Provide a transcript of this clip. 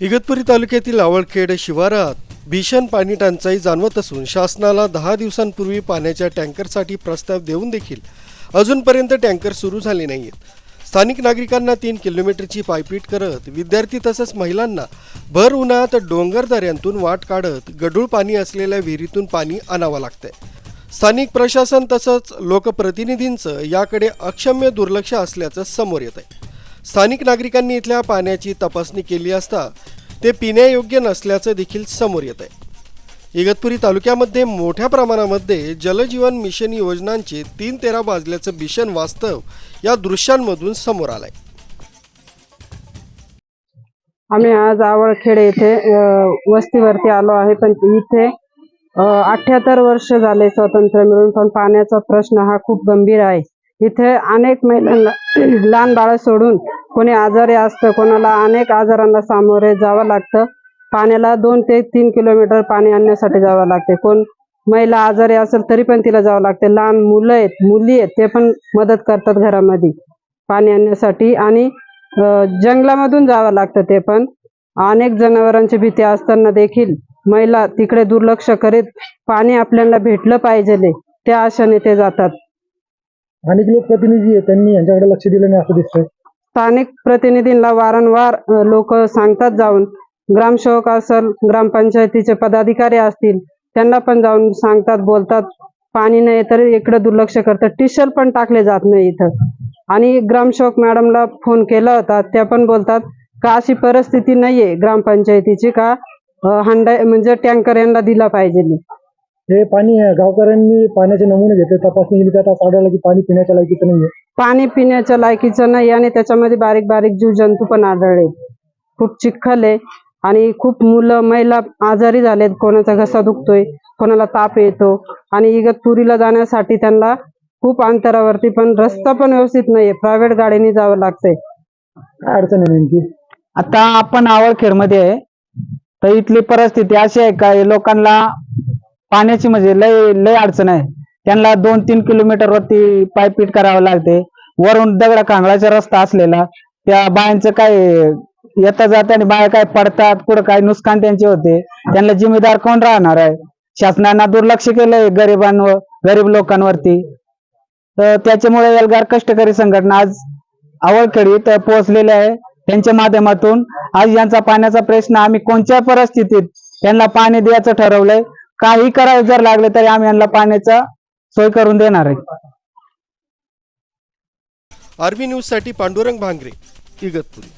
इगतपुरी तालुक्यातील आवळखेड शिवारात भीषण पाणी टंचाई जाणवत असून शासनाला दहा दिवसांपूर्वी पाण्याच्या टँकरसाठी प्रस्ताव देऊन देखील अजूनपर्यंत टँकर सुरू झाले नाहीत. स्थानिक नागरिकांना तीन किलोमीटरची पायपीट करत विद्यार्थी तसंच महिलांना भर उन्हात डोंगरदऱ्यांतून वाट काढत गढूळ पाणी असलेल्या विहिरीतून पाणी आणावं लागतंय. स्थानिक प्रशासन तसंच लोकप्रतिनिधींचं याकडे अक्षम्य दुर्लक्ष असल्याचं समोर येत आहे स्थानिक नागरिकांनी इथल्या पाण्याची तपासणी केली असता ते पिण्यायोग्य नसल्याचं देखील समोर येत आहे. इगतपुरी तालुक्यामध्ये मोठ्या प्रमाणामध्ये जलजीवन मिशन योजनांचे तीन तेरा बाजल्याचं भीषण वास्तव या दृश्यांमधून समोर आलंय. आम्ही आज आवळखेड येथे वस्तीवरती आलो आहे पण इथे अठ्याहत्तर वर्ष झाले स्वातंत्र्य मिळून पण पाण्याचा प्रश्न हा खूप गंभीर आहे. इथे अनेक महिलांना लहान बाळ सोडून कोणी आजारी असतं कोणाला अनेक आजारांना सामोरे जावं लागतं. पाण्याला दोन ते तीन किलोमीटर पाणी आणण्यासाठी जावं लागते. कोण महिला आजारी असेल तरी पण तिला जावं लागते. लहान मुलं आहेत मुली आहेत ते पण मदत करतात घरामध्ये पाणी आणण्यासाठी. आणि जंगलामधून जावं लागतं ते पण. अनेक जनावरांची भीती असताना देखील महिला तिकडे दुर्लक्ष करीत पाणी आपल्याला भेटलं पाहिजे त्या आशाने ते जातात. स्थानिक लोकप्रतिनिधी आहेत त्यांनी यांच्याकडे लक्ष दिलं नाही असं दिसतंय. स्थानिक प्रतिनिधींना वारंवार लोक सांगतात जाऊन. ग्रामसेवक असेल ग्रामपंचायतीचे पदाधिकारी असतील त्यांना पण जाऊन सांगतात बोलतात. पाणी नाही तर इकडे दुर्लक्ष करतात. टिशल पण टाकले जात नाही इथं. आणि ग्रामसेवक मॅडमला फोन केला होता त्या पण बोलतात का अशी परिस्थिती नाहीये ग्रामपंचायतीची का? हंडा म्हणजे टँकर यांना दिला पाहिजे. हे पाणी आहे, गावकऱ्यांनी पाण्याचे नमुने घेतले. तपासणी केली त्यात आढळलं की पाणी पिण्याच्या लायकीचं नाहीये. पाणी पिण्याच्या लायकीचं नाही आणि त्याच्यामध्ये बारीक बारीक जीव जंतू पण आढळले. खूप चिखल आहे आणि खूप मुलं महिला आजारी झालेत. कोणाचा घसा दुखतोय कोणाला ताप येतो आणि इगतपुरीला जाण्यासाठी त्यांना खूप अंतरावरती पण रस्ता पण व्यवस्थित नाहीये. प्रायव्हेट गाडीने जावं लागतंय. काय अडचण आहे नेमकी? आता आपण आवळखेडमध्ये आहे. तर इथली परिस्थिती अशी आहे का लोकांना पाण्याची म्हणजे लय लय अडचण आहे. त्यांना दोन तीन किलोमीटर वरती पायपीट करावं लागते. वरून दगडा कांगळाचा रस्ता असलेला त्या बायांचं काय येता जाताना आणि बाया काय पडतात कुठं काय नुकसान त्यांचे होते त्यांना जिम्मेदार कोण राहणार आहे? शासनानं दुर्लक्ष केलंय गरिबांवर गरीब लोकांवरती. तर त्याच्यामुळे एल्गार कष्टकरी संघटना आज आवळखेड पोहोचलेली आहे. त्यांच्या माध्यमातून आज यांचा पाण्याचा प्रश्न आम्ही कोणत्या परिस्थितीत त्यांना पाणी द्यायचं ठरवलंय? काही करायला जर लागलं तरी आम्ही यांना पाण्याचा सोय करून देणार आहे. आर्मी न्यूजसाठी पांडुरंग भांगरे इगतपुरी.